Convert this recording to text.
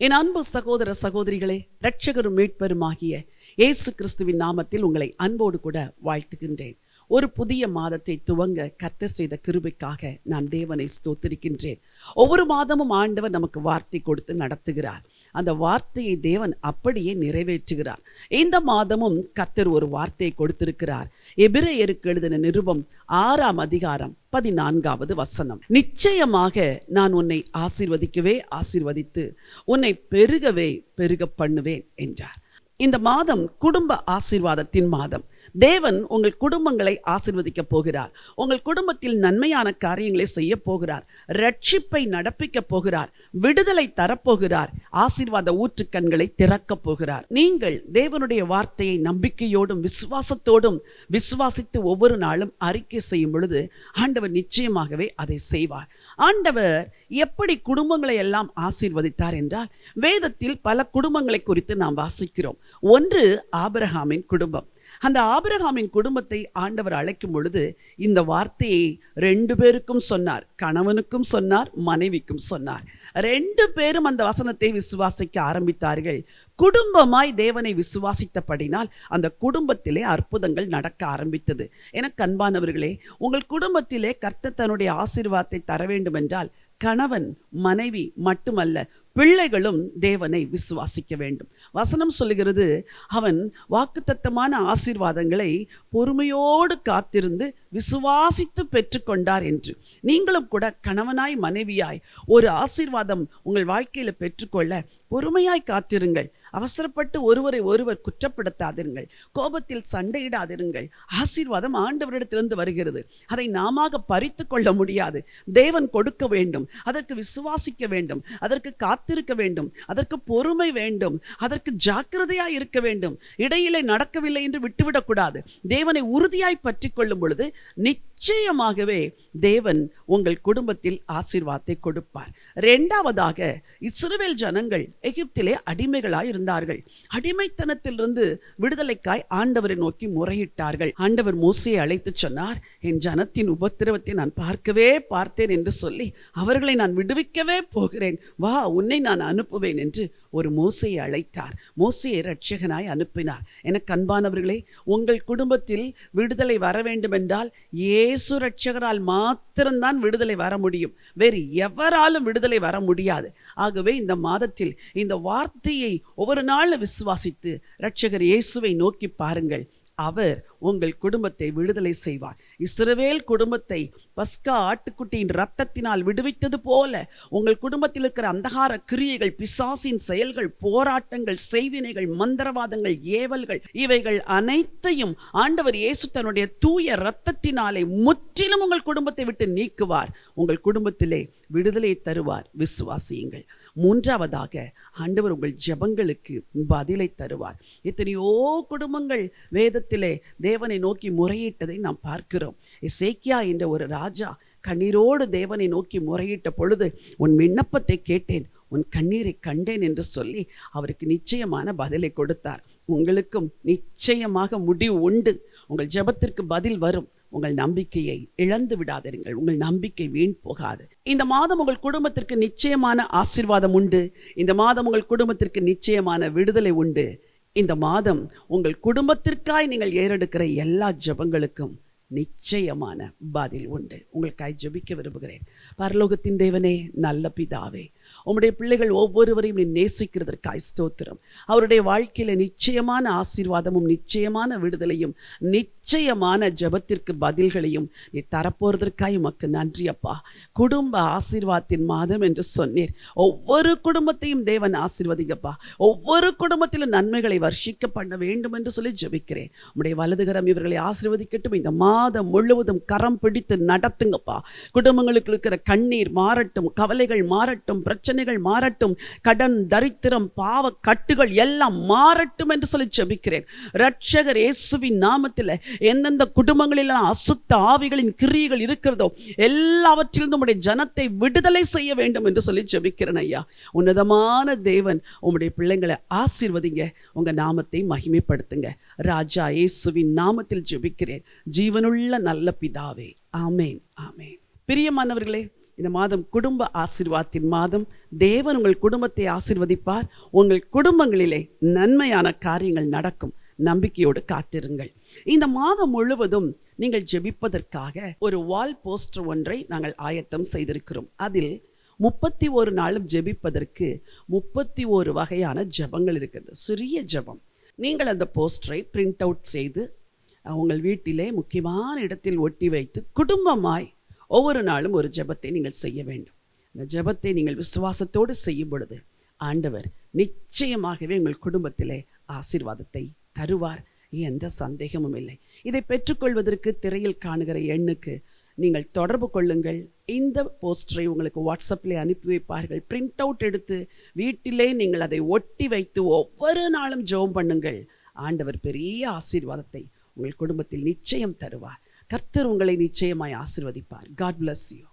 என் அன்பு சகோதர சகோதரிகளே இரட்சகரும் மீட்பருமாகிய இயேசு கிறிஸ்துவின் நாமத்தில் உங்களை அன்போடு கூட வாழ்த்துகின்றேன். ஒரு புதிய மாதத்தை துவங்க கத்த செய்த கிருபைக்காக நான் தேவனை ஸ்தோத்திருக்கின்றேன். ஒவ்வொரு மாதமும் ஆண்டவர் நமக்கு வார்த்தை கொடுத்து நடத்துகிறார். அந்த வார்த்தையை தேவன் அப்படியே நிறைவேற்றுகிறார். இந்த மாதமும் கத்தர் ஒரு வார்த்தையை கொடுத்திருக்கிறார். எபிரேயருக்கு எழுதின நிருபம் ஆறாம் அதிகாரம் பதினான்காவது வசனம். நிச்சயமாக நான் உன்னை ஆசிர்வதிக்கவே ஆசிர்வதித்து உன்னை பெருகவே பெருக பண்ணுவேன் என்றார். இந்த மாதம் குடும்ப ஆசீர்வாதத்தின் மாதம். தேவன் உங்கள் குடும்பங்களை ஆசிர்வதிக்க போகிறார். உங்கள் குடும்பத்தில் நன்மையான காரியங்களை செய்ய போகிறார். ரட்சிப்பை நடப்பிக்க போகிறார். விடுதலை தரப்போகிறார். ஆசீர்வாத ஊற்றுக்கண்களை திறக்கப் போகிறார். நீங்கள் தேவனுடைய வார்த்தையை நம்பிக்கையோடும் விசுவாசத்தோடும் விசுவாசித்து ஒவ்வொரு நாளும் அறிக்கை செய்யும் பொழுது ஆண்டவர் நிச்சயமாகவே அதை செய்வார். ஆண்டவர் எப்படி குடும்பங்களை எல்லாம் ஆசீர்வதித்தார் என்றால் வேதத்தில் பல குடும்பங்களை குறித்து நாம் வாசிக்கிறோம். ஒன்று ஆபரகாமின் குடும்பம். அந்த ஆபரகாமின் குடும்பத்தை ஆண்டவர் அழைக்கும் பொழுது இந்த வார்த்தையை ரெண்டு பேருக்கும் சொன்னார். கணவனுக்கும் சொன்னார் மனைவிக்கும் சொன்னார். ரெண்டு பேரும் அந்த வசனத்தை விசுவாசிக்க ஆரம்பித்தார்கள். குடும்பமாய் தேவனை விசுவாசித்தபடினால் அந்த குடும்பத்திலே அற்புதங்கள் நடக்க ஆரம்பித்தது. எனக்கு அன்பானவர்களே உங்கள் குடும்பத்திலே கர்த்த தன்னுடைய ஆசீர்வாதத்தை தர வேண்டும் என்றால் கணவன் மனைவி மட்டுமல்ல பிள்ளைகளும் தேவனை விசுவாசிக்க வேண்டும். வசனம் சொல்லுகிறது அவன் வாக்குத்தத்தமான ஆசீர்வாதங்களை பொறுமையோடு காத்திருந்து விசுவாசித்து பெற்றுக்கொண்டார் என்று. நீங்களும் கூட கணவனாய் மனைவியாய் ஒரு ஆசீர்வாதம் உங்கள் வாழ்க்கையில் பெற்றுக்கொள்ள பொறுமையாய் காத்திருங்கள். அவசரப்பட்டு ஒருவரை ஒருவர் குற்றப்படுத்தாதிருங்கள். கோபத்தில் சண்டையிடாதிருங்கள். ஆசீர்வாதம் ஆண்டவரிடத்திலிருந்து வருகிறது. அதை நாம பறித்து கொள்ள முடியாது. தேவன் கொடுக்க வேண்டும். அதற்கு விசுவாசிக்க வேண்டும். அதற்கு காத்து காத்திருக்க வேண்டும். அதற்கு பொறுமை வேண்டும். அதற்கு ஜாக்கிரதையாய் இருக்க வேண்டும். இடையிலே நடக்கவில்லை என்று விட்டுவிடக்கூடாது. தேவனை உறுதியாய் பற்றி கொள்ளும் பொழுது நிச்சயமாகவே தேவன் உங்கள் குடும்பத்தில் ஆசீர்வாதத்தை கொடுப்பார். இரண்டாவதாக இஸ்ரேல் ஜனங்கள் எகிப்திலே அடிமைகளாய் இருந்தார்கள் அடிமைத்தனத்திலிருந்து விடுதலைக்காய் ஆண்டவரை நோக்கி முறையிட்டார்கள். ஆண்டவர் மோசையை அழைத்து சொன்னார் என் ஜனத்தின் உபத்திரவத்தை நான் பார்க்கவே பார்த்தேன் என்று சொல்லி அவர்களை நான் விடுவிக்கவே போகிறேன். வா உன்னை நான் அனுப்புவேன் என்று ஒரு மோசையை அழைத்தார். மோசையை ரட்சகனாய் அனுப்பினார். எனக்கு அன்பானவர்களே உங்கள் குடும்பத்தில் விடுதலை வர வேண்டும் என்றால் இயேசு ரட்சகரால் மாத்திரம்தான் விடுதலை வர முடியும். வேறு எவராலும் விடுதலை வர முடியாது. ஆகவே இந்த மாதத்தில் இந்த வார்த்தையை ஒவ்வொரு நாளும் விசுவாசித்து ரட்சகர் இயேசுவை நோக்கி பாருங்கள். அவர் உங்கள் குடும்பத்தை விடுதலை செய்வார். இஸ்ரவேல் குடும்பத்தை பஸ்கா ஆட்டுக்குட்டியின் ரத்தத்தினால் விடுவித்தது போல உங்கள் குடும்பத்தில் இருக்கிற அந்தகார கிரியைகள் பிசாசின் செயல்கள் போராட்டங்கள் செய்வினைகள் மந்திரவாதங்கள் ஏவல்கள் இவைகள் அனைத்தையும் ஆண்டவர் இயேசு தன்னுடைய தூய ரத்தத்தினாலே முற்றிலும் உங்கள் குடும்பத்தை விட்டு நீக்குவார். உங்கள் குடும்பத்திலே விடுதலை தருவார். விசுவாசியுங்கள். மூன்றாவதாக ஆண்டவர் உங்கள் ஜெபங்களுக்கு பதிலை தருவார். எத்தனையோ குடும்பங்கள் வேதத்திலே தேவனை நோக்கி முறையிட்டதை நாம் பார்க்கிறோம். இசேக்கியா என்ற ஒரு ராஜா கண்ணீரோடு தேவனை நோக்கி முறையிட்ட பொழுது உன் விண்ணப்பத்தை கேட்டேன். உன் கண்ணீரை கண்டேன் என்று சொல்லி அவருக்கு நிச்சயமான பதிலை கொடுத்தார். உங்களுக்கும் நிச்சயமாக முடிவு உண்டு. உங்கள் ஜெபத்திற்கு பதில் வரும். உங்கள் நம்பிக்கையை இழந்து விடாதீர்கள் உங்கள் நம்பிக்கை வீண் போகாது. இந்த மாதம் உங்கள் குடும்பத்திற்கு நிச்சயமான ஆசிர்வாதம் உண்டு. இந்த மாதம் உங்கள் குடும்பத்திற்கு நிச்சயமான விடுதலை உண்டு. இந்த மாதம் உங்கள் குடும்பத்திற்காய் நீங்கள் ஏறெடுக்கிற எல்லா ஜெபங்களுக்கும் நிச்சயமான பதில் உண்டு. உங்களுக்காய் ஜெபிக்க விரும்புகிறேன். பரலோகத்தின் தேவனே நல்ல பிதாவே உம்முடைய பிள்ளைகள் ஒவ்வொருவரையும் நீ நேசிக்கிறதற்காய் ஸ்தோத்திரம். அவருடைய வாழ்க்கையில நிச்சயமான ஆசீர்வாதமும் நிச்சயமான விடுதலையும் நிச்சயமான ஜெபத்திற்கு பதில்களையும் நீ தரப்போறதற்காய் உமக்கு நன்றி அப்பா. குடும்ப ஆசீர்வாதத்தின் மாதம் என்று சொன்னீர். ஒவ்வொரு குடும்பத்தையும் தேவன் ஆசீர்வதிங்கப்பா ஒவ்வொரு குடும்பத்திலும் நன்மைகளை வர்ஷிக்க பண்ண வேண்டும் என்று சொல்லி ஜெபிக்கிறேன். உடைய வலதுகரம் இவர்களை ஆசீர்வதிக்கட்டும். இந்த மாதம் முழுவதும் கரம் பிடித்து நடத்துங்கப்பா குடும்பங்களுக்கு இருக்கிற கண்ணீர் மாறட்டும் கவலைகள் மாறட்டும் பிரச்சனைகள் மாறட்டும் கடன் தரித்திரம் பாவ கட்டுகள் எல்லாம் மாறட்டும் என்று சொல்லி ஜெபிக்கிறேன். ரட்சகர் இயேசுவின் நாமத்தில் எந்தெந்த குடும்பங்களில் அசுத்த ஆவிகளின் கிரியைகள் இருக்கிறதோ எல்லாவற்றிலும் உம்முடைய ஜனத்தை விடுதலை செய்ய வேண்டும் என்று சொல்லி ஜெபிக்கிறேன் ஐயா. உன்னதமான தேவன் உங்களுடைய பிள்ளைங்களை ஆசீர்வதிங்க. உங்க நாமத்தை மகிமைப்படுத்துங்க. ராஜா இயேசுவின் நாமத்தில் ஜெபிக்கிறேன். ஜீவனுள்ள நல்ல பிதாவே. ஆமேன் ஆமேன். பிரியமானவர்களே இந்த மாதம் குடும்ப ஆசிர்வாதத்தின் மாதம். தேவன் உங்கள் குடும்பத்தை ஆசீர்வதிப்பார். உங்கள் குடும்பங்களிலே நன்மையான காரியங்கள் நடக்கும். நம்பிக்கையோடு காத்திருங்கள். இந்த மாதம் முழுவதும் நீங்கள் ஜெபிப்பதற்காக ஒரு வால் போஸ்டர் ஒன்றை நாங்கள் ஆயத்தம் செய்திருக்கிறோம். அதில் முப்பத்தி ஒரு நாளும் ஜெபிப்பதற்கு முப்பத்தி ஒரு வகையான ஜெபங்கள் இருக்கிறது. சிறிய ஜெபம். நீங்கள் அந்த போஸ்டரை பிரிண்ட் அவுட் செய்து உங்கள் வீட்டிலே முக்கியமான இடத்தில் ஒட்டி வைத்து குடும்பமாய் ஒவ்வொரு நாளும் ஒரு ஜெபத்தை நீங்கள் செய்ய வேண்டும். இந்த ஜெபத்தை நீங்கள் விசுவாசத்தோடு செய்யும் பொழுது ஆண்டவர் நிச்சயமாகவே உங்கள் குடும்பத்திலே ஆசீர்வாதத்தை தருவார். எந்த சந்தேகமும் இல்லை. இதை பெற்றுக்கொள்வதற்கு திரையில் காணுகிற எண்ணுக்கு நீங்கள் தொடர்பு கொள்ளுங்கள். இந்த போஸ்டரை உங்களுக்கு வாட்ஸ்அப்பில் அனுப்பி வைப்பார்கள். பிரிண்ட் அவுட் எடுத்து வீட்டிலே நீங்கள் அதை ஒட்டி வைத்து ஒவ்வொரு நாளும் ஜெபம் பண்ணுங்கள். ஆண்டவர் பெரிய ஆசீர்வாதத்தை உங்கள் குடும்பத்தில் நிச்சயம் தருவார். கர்த்தர் உங்களை நிச்சயமாய் ஆசிர்வதிப்பார். God bless you